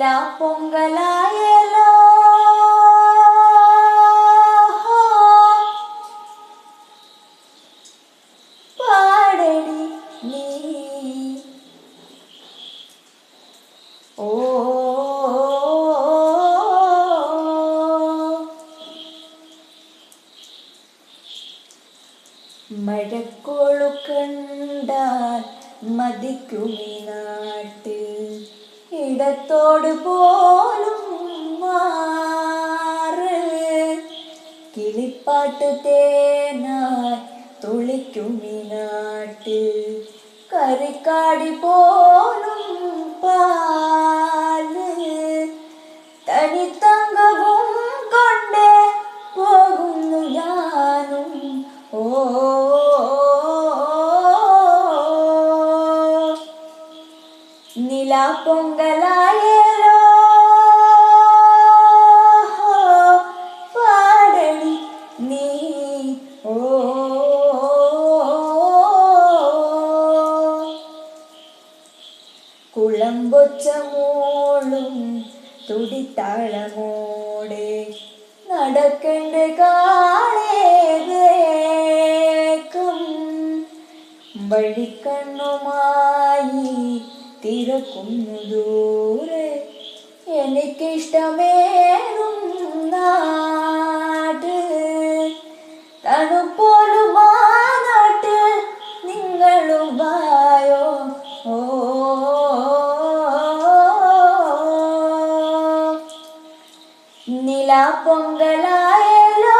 നില പൊങ്കലായലോ പാടടി നീ. ഓ. മഴക്കോളു കണ്ടാൽ മതിക്കുമി നാട്ടിൽ. இடத்தோடு போலும் மாறு. கிளிப்பாட்டு தேனாய் துளிக்கும் நாட்டில் கறிக்காடி போலும் பாலு. தனித்தங்கவும் கொண்டே നില പൊങ്കലായല്ലോ പാടണി നീ ഓ. കുളമ്പൊച്ച മോളും തുടിത്താളമോടെ നടക്കണ്ട കാളേകം വഴിക്കണ്ണുമായി തിരക്കുന്നു ദൂരെ എനിക്കിഷ്ടമേറും നാട്. തണുപ്പോലും ഓ. പൊങ്കലായല്ലോ